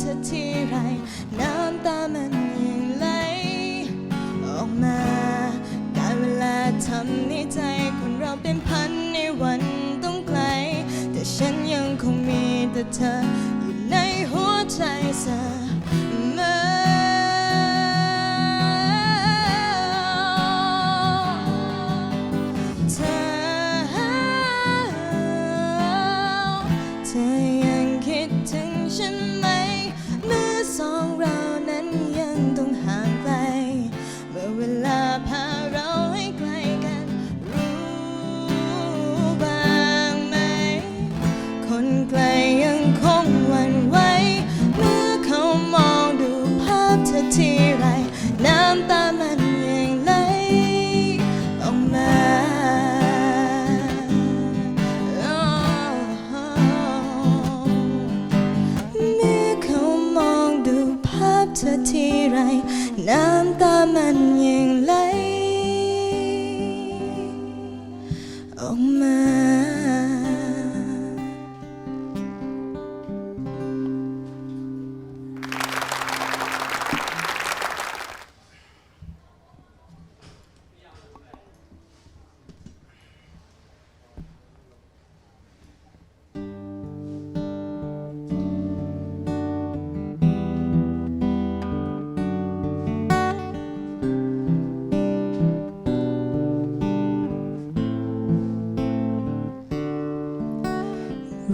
เธอทีไรน้ำตามันยังไหลออกมา การเวลาทำในใจคนเราเป็นพันในวันต้องไกล แต่ฉันยังคงมีแต่เธออยู่ในหัวใจเสมอ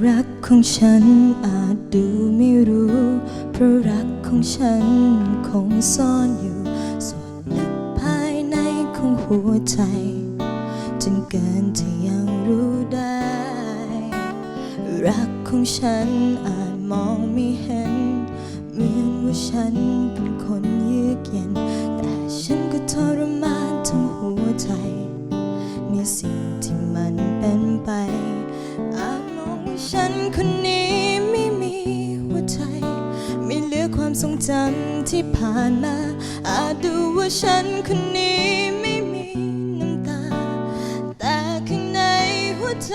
รักของฉันอาจดูไม่รู้ เพราะรักของฉันคงซ่อนอยู่ ส่วนลึกภายในของหัวใจ จนเกินที่ยังรู้ได้ รักของฉันอาจมองไม่เห็น เหมือนว่าฉันเป็นคนยืกเย็น แต่ฉันก็ทรมานทั้งหัวใจ ในสิ่งที่มันเป็นไป ทรงจำที่ผ่านมา อาจดูว่าฉันคนนี้ไม่มีน้ำตา แต่ข้างในหัวใจ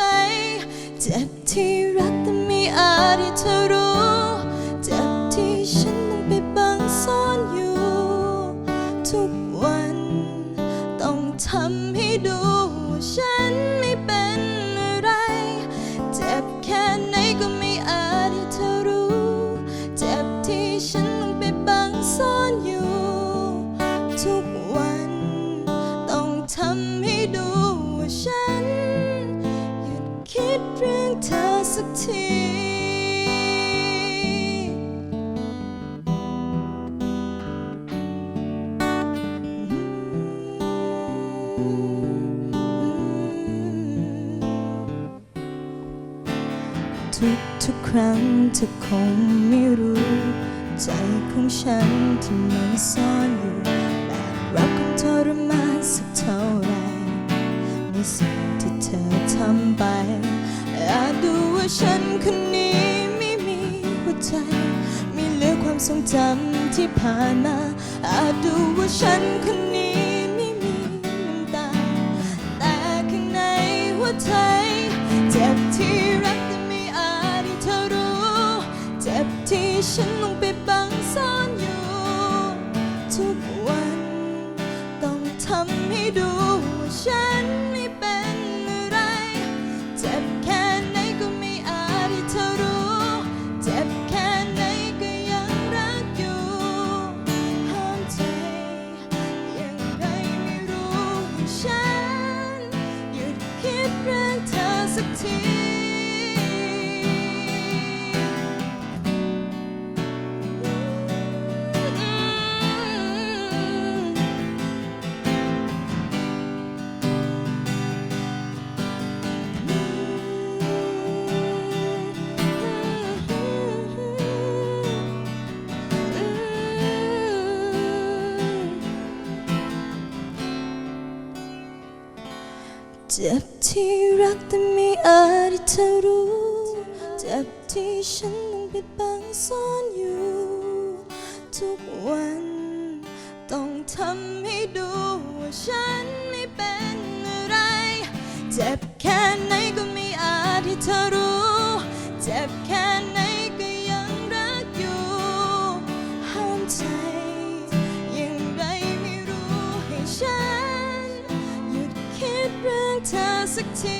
เจ็บที่รักแต่ไม่อาจให้เธอรู้ ฉัน หยุดคิดเรื่องเธอสักทีทุกทุกครั้งเธอคงไม่รู้ ใจของฉันที่มันซ่อนอยู่ สิ่งที่เธอทำไปอาจดูว่าฉันคนนี้ไม่มีหัวใจ ไม่เหลือความทรงจำที่ผ่านมาอาจดูว่าฉันคนนี้ไม่มีน้ำตา แต่ข้างในหัวใจ เจ็บที่รักแต่ไม่อาจให้เธอรู้ เจ็บที่ฉันลงไปบังซ่อนอยู่ทุกวัน ต้องทำให้ดูว่าฉันไม่เป็น เจ็บที่รักแต่ไม่อาจให้เธอรู้ เจ็บที่ฉันต้องปิดบังซ่อนอยู่ ทุกวันต้องทำให้ดูว่าฉันไม่เป็นอะไร เจ็บแค่ไหนก็ไม่อาจให้เธอรู้ สักที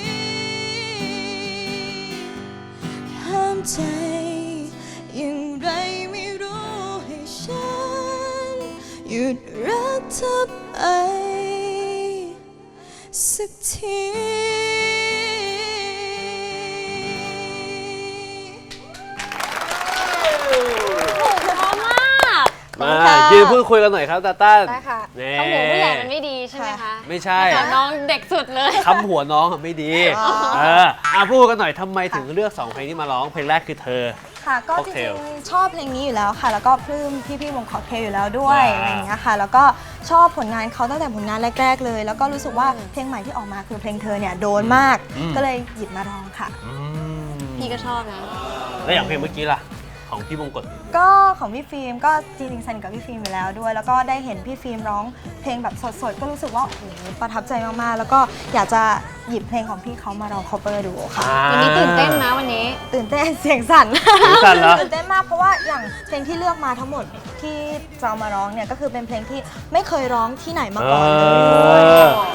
ห้ามใจอย่างไรไม่รู้ให้ฉัน หยุดรักเธอไปสักทีพร้อมมากมาค่ะยืนพูดคุยกันหน่อยครับตาต้านได้ค่ะแน่คำหูผู้ใหญ่มันไม่ดีใช่ ไหมคะไม่ใช่แต่น้องเด็กสุดเลยคำหัวน้องอะไม่ดี เอออะพูดกันหน่อยทำไมถึงเลือกสองเพลงนี้มาร้องเพลงแรกคือเธอ ค่ะ ก็จค็อกเทริลงๆชอบเพลงนี้อยู่แล้วค่ะ แล้วก็ปลื้มพี่ๆวงคอร์เทลอยู่แล้วด้วยอ่า อะไรอย่างเงี้ยค่ะ แล้วก็ชอบผลงานเขาตั้งแต่ผลงานแรกๆเลย แล้วก็รู้สึกว่าเพลงใหม่ที่ออกมาคือเพลงเธอเนี่ยโดนมาก ก็เลยหยิบมาร้องค่ะ อืมพี่ก็ชอบนะ แล้วอย่างเพลงเมื่อกี้ล่ะ ของพี่มงกฎก็ของพี่ฟิล์มก็จริงๆสนิทกับพี่ฟิล์มอยู่แล้วด้วย แล้วก็ได้เห็นพี่ฟิล์มร้องเพลงแบบสดๆ ก็รู้สึกว่าโอ้โหประทับใจมากๆ แล้วก็อยากจะหยิบเพลงของพี่เขามาร้อง cover ดูค่ะ วันนี้ตื่นเต้นนะวันนี้ ตื่นเต้นเสียงสั่นเสียงสั่นเหรอ ตื่นเต้นมากเพราะว่าอย่างเพลงที่เลือกมาทั้งหมดที่จะเอามาร้องเนี่ยก็คือเป็นเพลงที่ไม่เคยร้องที่ไหนมาก่อนเลย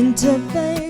ใ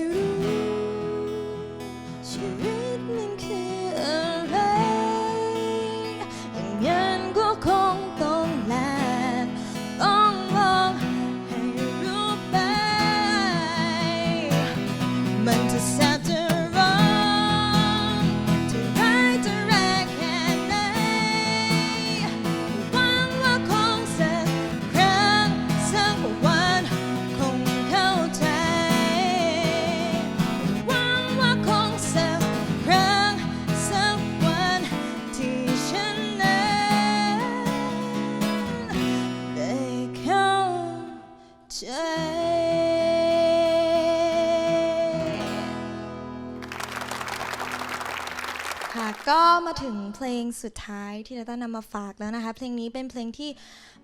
ก็มาถึงเพลงสุดท้ายที่เราต้องนำมาฝากแล้วนะคะ เพลงนี้เป็นเพลงที่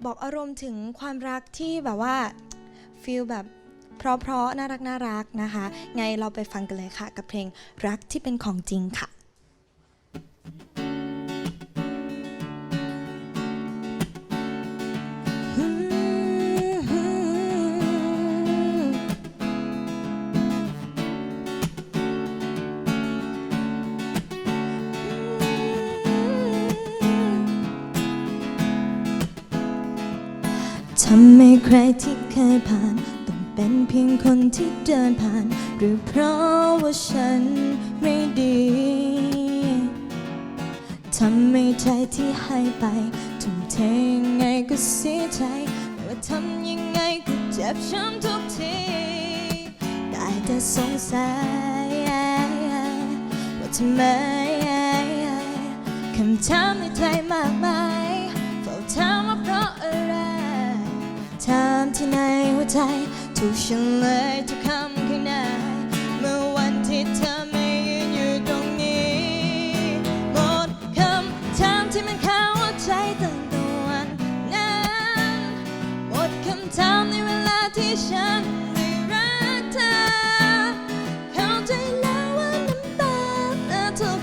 บอกอารมณ์ถึงความรักที่แบบว่าฟีลแบบเพราะๆน่ารักน่ารักนะคะ ไงเราไปฟังกันเลยค่ะ กับเพลงรักที่เป็นของจริงค่ะ ใครที่เคยผ่าน ต้องเป็นเพียงคนที่เดินผ่าน หรือเพราะว่าฉันไม่ดีทำให้ใจที่ให้ไปทุ่มเทยังไงก็เสียใจไม่ว่าทำยังไงก็เจ็บช้ำทุกที ได้แต่สงสัยว่าทำไมคำถามในใจมากมาย ที่ในหัวใจ ถูกเฉลยทุกคำข้างในเมื่อวันที่เธอไม่ยืนอยู่ตรงนี้ หมดคำถามที่มันเข้าใจตั้งแต่วันนั้นหมดคำถามในเวลาที่ฉันได้รักเธอเข้าใจแล้วว่าน้ำตาและทุก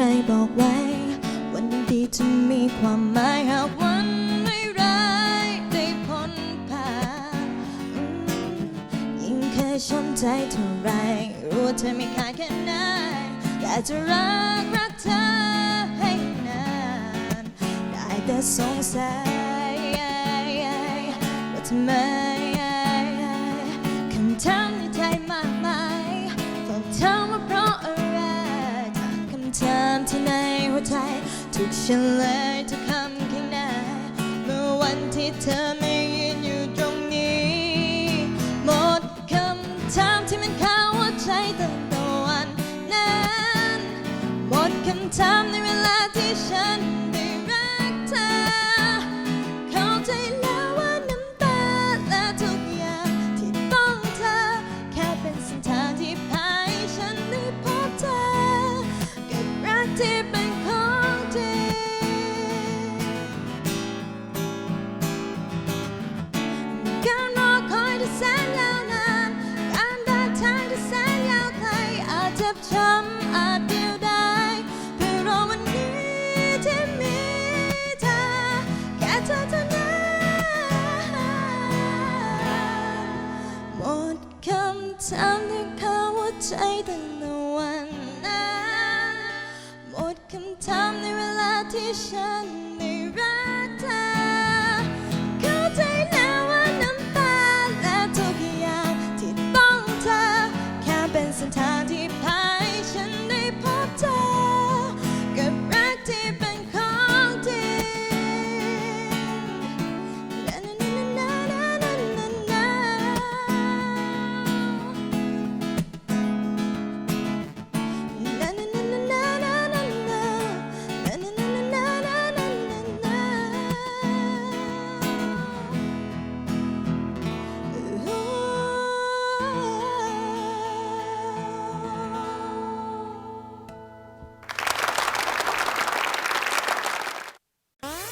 ครบอกไว้ วันดีจะมีความหมายหากวันไม่ร้ายได้พ้นผ่านยิ่งเคยช้ำใจเท่าไรรู้ว่าเธอไม่ขาดแค่ไหนแต่จะรักรักเธอให้นาน ได้แต่สงสัยว่าทำไม ฉันเลยทุกคำข้างในเมื่อวันที่เธอไม่ยืนอยู่ตรงนี้ หมดคำถามที่มันคาหัวใจตั้งแต่วันนั้น หมดคำถามในเวลาที่ฉัน จเจ็บช้ำอาจเดียวดายเพื่อรอวันนี้ที่มีเธอแค่เธอเท่านั้นหมดคำถามที่เขาหัวใจตั้งแต่วันนั้นหมดคำถามในเวลาที่ฉัน